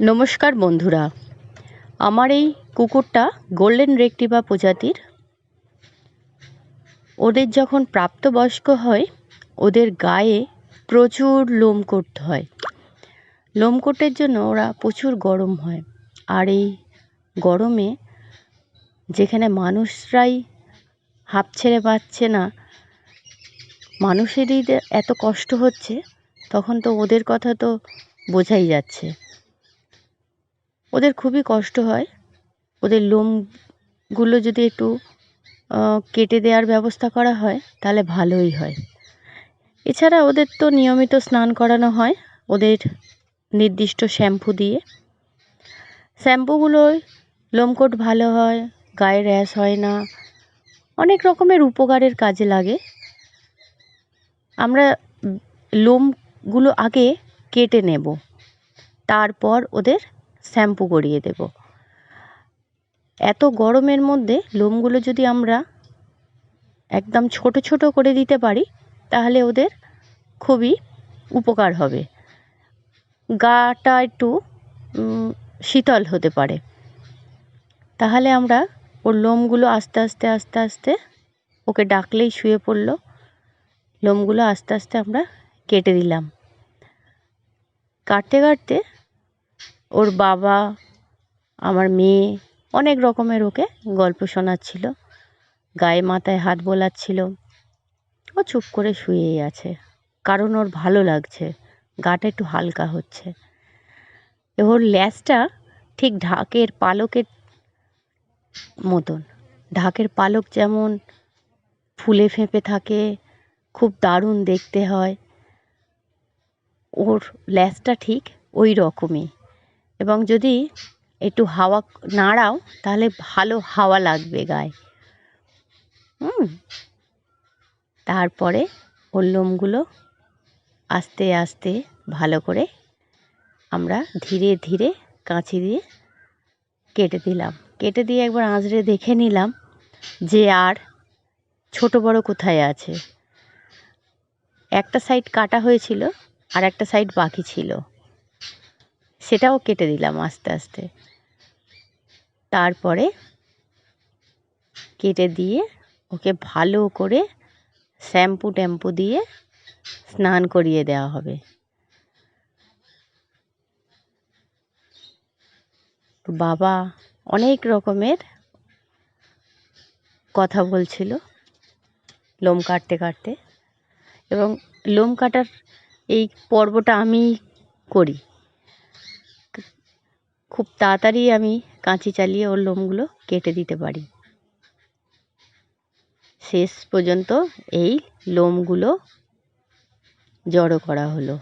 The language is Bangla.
নমস্কার বন্ধুরা। আমার এই কুকুরটা গোল্ডেন রেক্টিভা প্রজাতির। ওদের যখন প্রাপ্তবয়স্ক হয়, ওদের গায়ে প্রচুর লোম করতে হয়। লোম কোটের জন্য ওরা প্রচুর গরম হয়। আর এই গরমে যেখানে মানুষরাই হাঁপ ছেড়ে পাচ্ছে না, মানুষেরই এত কষ্ট হচ্ছে, তখন তো ওদের কথা তো বোঝাই যাচ্ছে। ওদের খুবই কষ্ট হয়। ওদের লোমগুলো যদি একটু কেটে দেওয়ার ব্যবস্থা করা হয়, তাহলে ভালোই হয়। এছাড়া ওদের তো নিয়মিত স্নান করানো হয়, ওদের নির্দিষ্ট শ্যাম্পু দিয়ে। শ্যাম্পুগুলোয় লোমকোট ভালো হয়, গায়ে র্যাশ হয় না, অনেক রকমের উপকারের কাজে লাগে। আমরা লোমগুলো আগে কেটে নেব, তারপর ওদের শ্যাম্পু করিয়ে দেব। এত গরমের মধ্যে লোমগুলো যদি আমরা একদম ছোট ছোট করে দিতে পারি, তাহলে ওদের খুবই উপকার হবে। গাটা একটু শীতল হতে পারে। তাহলে আমরা ওর লোমগুলো আস্তে আস্তে আস্তে আস্তে ওকে ডাকলেই শুয়ে পড়ল। লোমগুলো আস্তে আস্তে আমরা কেটে দিলাম। কাটতে কাটতে ওর বাবা, আমার মেয়ে, অনেক রকমের ওকে গল্প শোনাচ্ছিল, গায়ে মাথায় হাত বোলাচ্ছিল। ও চুপ করে শুয়েই আছে। কারণ ওর ভালো লাগছে, গাটা একটু হালকা হচ্ছে। ওর ল্যাজটা ঠিক ঢাকের পালকের মতন। ঢাকের পালক যেমন ফুলে ফেঁপে থাকে, খুব দারুণ দেখতে হয়। ওর ল্যাজটা ঠিক ওই রকমই। এবং যদি একটু হাওয়া নাড়াও, তাহলে ভালো হাওয়া লাগবে গায়ে। হুম। তারপরে ওর লোমগুলো আস্তে আস্তে ভালো করে আমরা ধীরে ধীরে কাঁচি দিয়ে কেটে দিলাম। কেটে দিয়ে একবার আঁচড়ে দেখে নিলাম যে আর ছোট বড় কোথায় আছে। একটা সাইড কাটা হয়েছিল আর একটা সাইড বাকি ছিল। সেটাও কেটে দিলাম আস্তে আস্তে। তারপরে কেটে দিয়ে ওকে ভালো করে শ্যাম্পু ট্যাম্পু দিয়ে স্নান করিয়ে দেওয়া হবে। বাবা অনেক রকমের কথা বলছিল লোম কাটতে কাটতে। এবং লোম কাটার এই পর্বটা আমি করি। খুব তাড়াতাড়ি আমি কাঁচি চালিয়ে ওর লোমগুলো কেটে দিতে পারি। শেষ পর্যন্ত এই লোমগুলো জড়ো করা হলো।